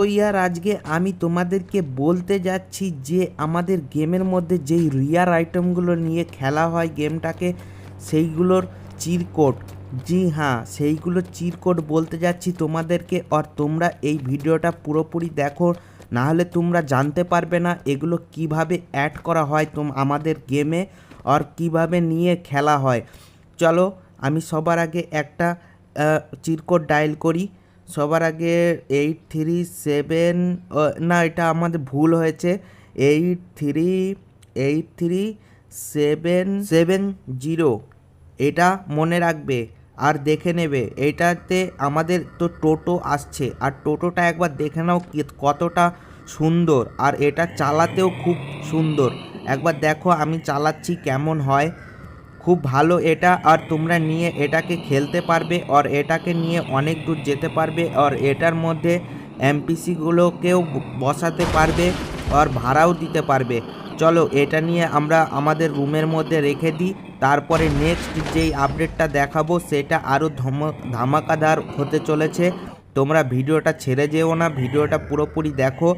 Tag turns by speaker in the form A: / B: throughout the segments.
A: তো ইয়ার আজকে আমি তোমাদেরকে বলতে যাচ্ছি যে আমাদের গেমের মধ্যে যেই রিয়ার আইটেমগুলো নিয়ে খেলা হয় গেমটাকে, সেইগুলোর চিরকোট জি হ্যাঁ সেইগুলো চিরকোট বলতে যাচ্ছি তোমাদেরকে আর তোমরা এই ভিডিওটা পুরোপুরি দেখো, নাহলে তোমরা জানতে পারবে না এগুলো কীভাবে অ্যাড করা হয় তোম, আমাদের গেমে আর কীভাবে নিয়ে খেলা হয়। চলো, আমি সবার আগে একটা চিরকোট ডায়াল করি। সবার আগে এইট থ্রি সেভেন না, এটা আমাদের ভুল হয়েছে। Eight three eight three seven seven zero এটা মনে রাখবে আর দেখে নেবে। এটাতে আমাদের তো টোটো আসছে, আর টোটোটা একবার দেখে নাও কতটা সুন্দর। আর এটা চালাতেও খুব সুন্দর। একবার দেখো আমি চালাচ্ছি কেমন হয়। খুব ভালো এটা আর তোমরা নিয়ে এটাকে খেলতে পারবে আর এটাকে নিয়ে অনেক দূর যেতে পারবে আর এটার মধ্যে এমপিসিগুলোকেও বসাতে পারবে আর ভাড়াও দিতে পারবে। চলো এটা নিয়ে আমরা আমাদের রুমের মধ্যে রেখে দিই, তারপরে নেক্সট যেই আপডেটটা দেখাবো সেটা আরও ধম, ধামাকাদার হতে চলেছে। তোমরা ভিডিওটা ছেড়ে যেও না, ভিডিওটা পুরোপুরি দেখো।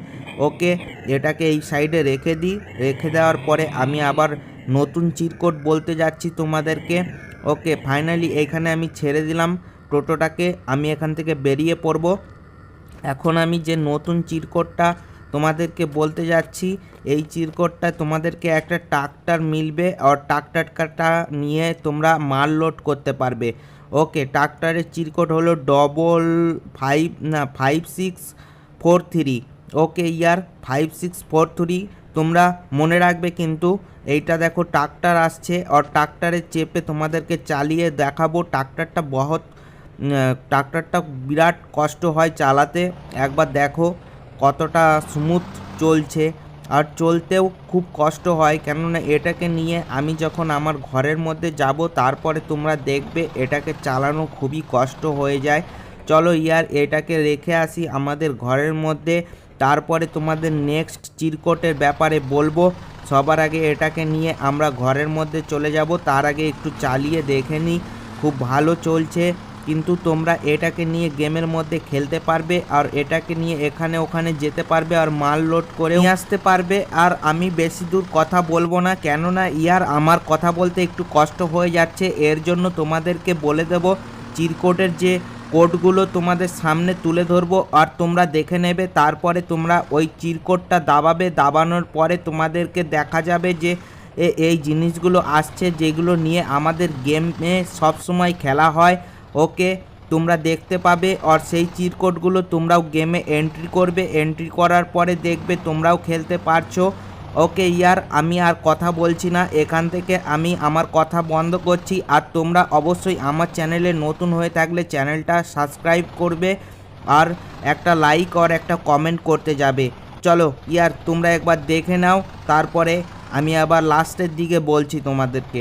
A: ওকে, এটাকে এই সাইডে রেখে দিই, রেখে দেওয়ার পরে আমি আবার নতুন চিরকোড বলতে যাচ্ছি তোমাদেরকে। ওকে ফাইনালি এখানে আমি ছেড়ে দিলাম টোটোটাকে। আমি এখান থেকে বেরিয়ে পড়ব। এখন আমি যে নতুন চিরকোডটা তোমাদেরকে বলতে যাচ্ছি, এই চিরকোডটা তোমাদেরকে একটা ট্রাক্টর মিলবে আর ট্রাক্টরটা নিয়ে তোমরা মাল লোড করতে পারবে। ওকে, ট্রাক্টরের চিরকোট হলো ডবল ফাইভ না five six four three okay, ইয়ার ফাইভ সিক্স ফোর থ্রি তোমরা মনে রাখবে কিন্তু এইটা দেখো ট্রাক্টর আসছে, আর ট্রাক্টরে চেপে তোমাদেরকে চালিয়ে দেখাবো। ট্রাক্টরটা বহুত ট্রাক্টরটা বিরাট কষ্ট হয় চালাতে। একবার দেখো কতটা স্মুথ চলছে। আর চলতেও খুব কষ্ট হয়, কেননা এটাকে নিয়ে আমি যখন আমার ঘরের মধ্যে যাব, তারপরে তোমরা দেখবে এটাকে চালানো খুবই কষ্ট হয়ে যায়। চলো ইয়ার, এটাকে রেখে আসি আমাদের ঘরের মধ্যে। তারপরে তোমাদের নেক্সট চিরকোটের ব্যাপারে বলব। সবার আগে এটাকে নিয়ে আমরা ঘরের মধ্যে চলে যাব। তার আগে একটু চালিয়ে দেখে নিই খুব ভালো চলছে। কিন্তু তোমরা এটাকে নিয়ে গেমের মধ্যে খেলতে পারবে আর এটাকে নিয়ে এখানে ওখানে যেতে পারবে আর মাল লোড করে নিয়ে আসতে পারবে। আর আমি বেশি দূর কথা বলব না। কেননা ইয়ার আমার কথা বলতে একটু কষ্ট হয়ে যাচ্ছে। এর জন্য তোমাদেরকে বলে দেব, চিরকোটের যে কোডগুলো তোমাদের সামনে তুলে ধরবো আর তোমরা দেখে নেবে, তারপরে তোমরা ওই চিরকোটটা দাবাবে, দাবানোর পরে তোমাদেরকে দেখা যাবে যে এই জিনিসগুলো আসছে যেগুলো নিয়ে আমাদের গেমে সবসময় খেলা হয়। ওকে, তোমরা দেখতে পাবে আর সেই চিরকোডগুলো তোমরাও গেমে এন্ট্রি করবে। এন্ট্রি করার পরে দেখবে তোমরাও খেলতে পারছ। ওকে ইয়ার, আমি আর কথা বলছি না, এখান থেকে আমি আমার কথা বন্ধ করছি। আর তোমরা অবশ্যই আমার চ্যানেলে নতুন হয়ে থাকলে চ্যানেলটা সাবস্ক্রাইব করবে আর একটা লাইক আর একটা কমেন্ট করতে যাবে। চলো ইয়ার, তোমরা একবার দেখে নাও, তারপরে আমি আবার লাস্টের দিকে বলছি তোমাদেরকে।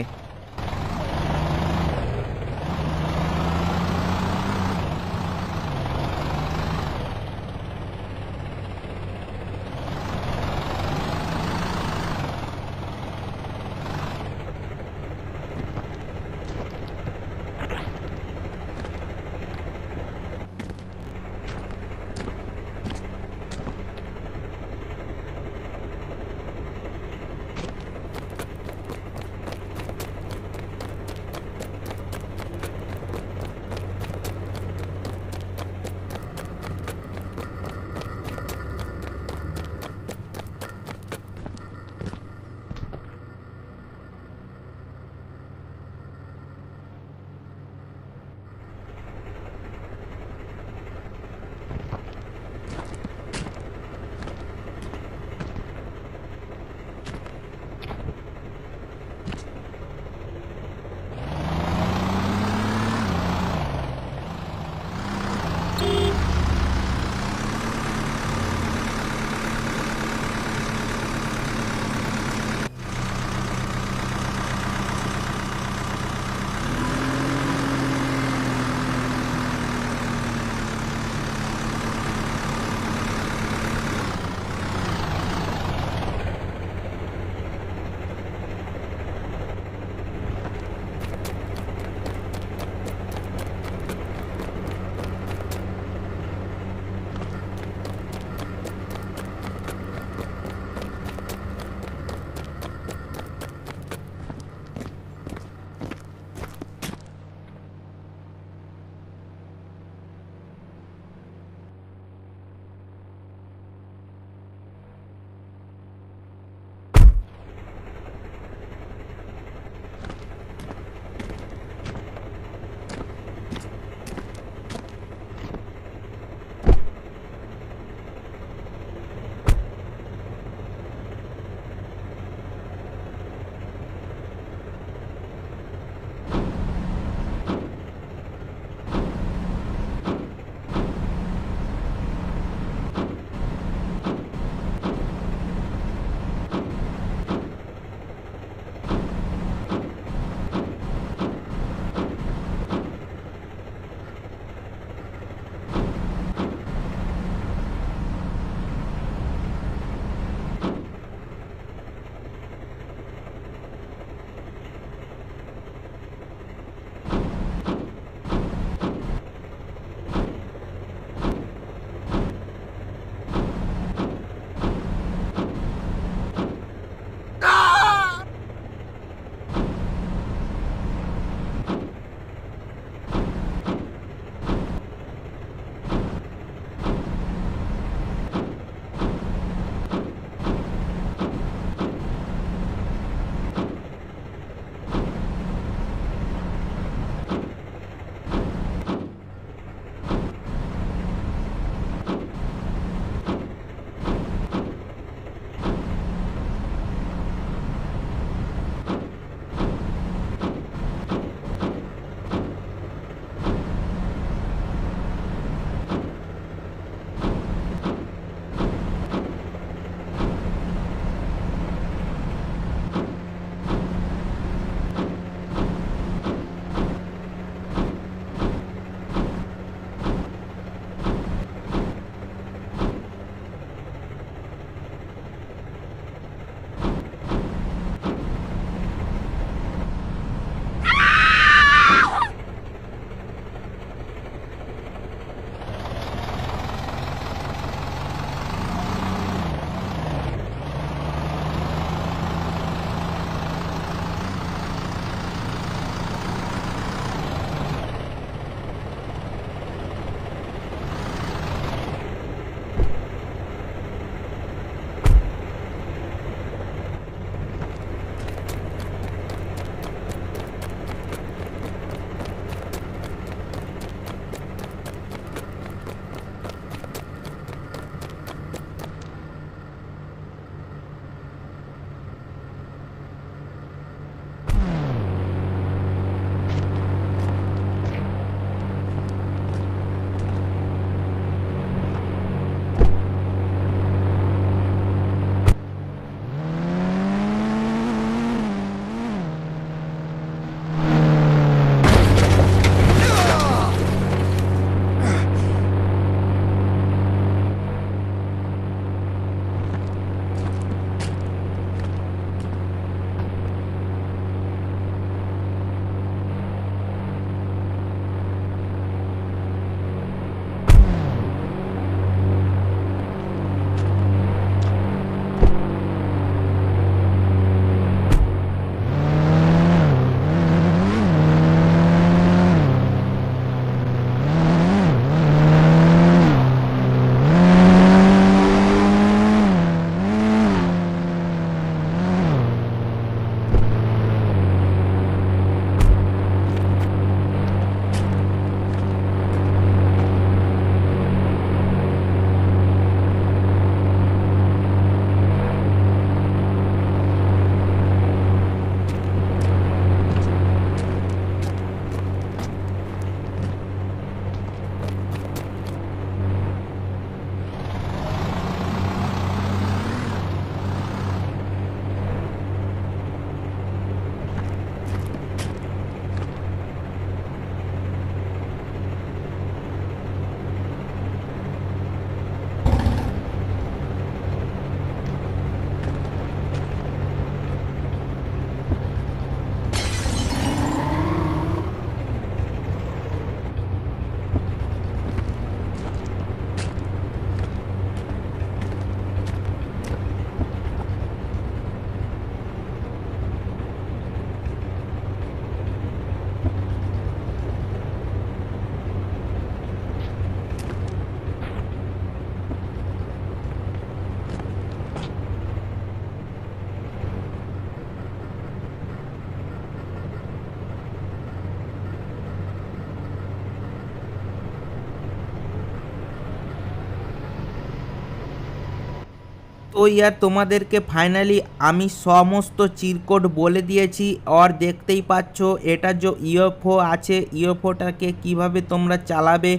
A: তো ইয়ার তোমাদেরকে ফাইনালি আমি সমস্ত চিরকোড বলে দিয়েছি। আর দেখতেই পাচ্ছ, এটা যে ইউএফও আছে ইউএফওটাকে কীভাবে তোমরা চালাবে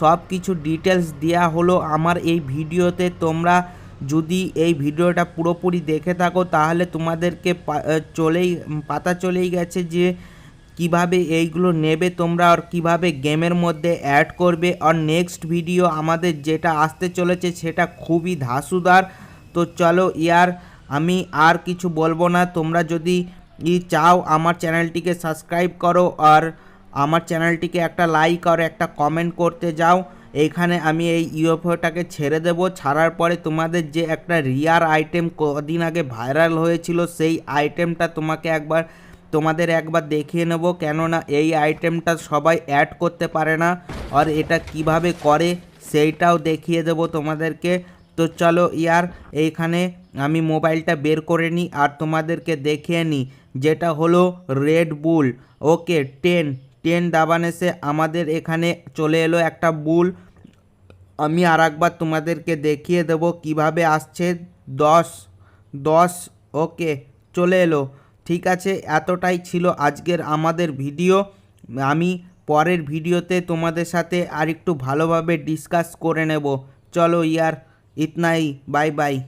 A: সব কিছু ডিটেলস দেওয়া হলো আমার এই ভিডিওতে। তোমরা যদি এই ভিডিওটা পুরোপুরি দেখে থাকো, তাহলে তোমাদেরকে চলেই পাতা চলেই গেছে যে কীভাবে এইগুলো নেবে তোমরা আর কীভাবে গেমের মধ্যে অ্যাড করবে। আর নেক্সট ভিডিও আমাদের যেটা আসতে চলেছে, সেটা খুবই ধাসুদার। তো চলো ইয়ার, আমি আর কিছু বলব না। তোমরা যদি চাও আমার চ্যানেলটিকে সাবস্ক্রাইব করো আর আমার চ্যানেলটিকে একটা লাইক আর একটা কমেন্ট করতে যাও। এইখানে আমি এই ইউএফওটাকে ছেড়ে দেব। ছাড়ার পরে তোমাদের যে একটা রিয়ার আইটেম কদিন আগে ভাইরাল হয়েছিল, সেই আইটেমটা তোমাকে একবার, তোমাদের একবার দেখিয়ে নেব। কেননা এই আইটেমটা সবাই অ্যাড করতে পারে না। আর এটা কীভাবে করে, সেইটাও দেখিয়ে দেব তোমাদেরকে। তো চলো ইয়ার, এইখানে আমি মোবাইলটা বের করে নিই আর তোমাদেরকে দেখিয়ে নিই। যেটা হলো Red Bull okay ten ten দাবানেসে আমাদের এখানে চলে এলো একটা বুল আমি আর একবার তোমাদেরকে দেখিয়ে দেবো কীভাবে আসছে। দশ দশ, ওকে, চলে এলো। ঠিক আছে, এতটাই ছিল আজকের আমাদের ভিডিও। আমি পরের ভিডিওতে তোমাদের সাথে আরেকটু ভালোভাবে ডিসকাস করে নেব। চলো ইয়ার इतना ही बाय बाय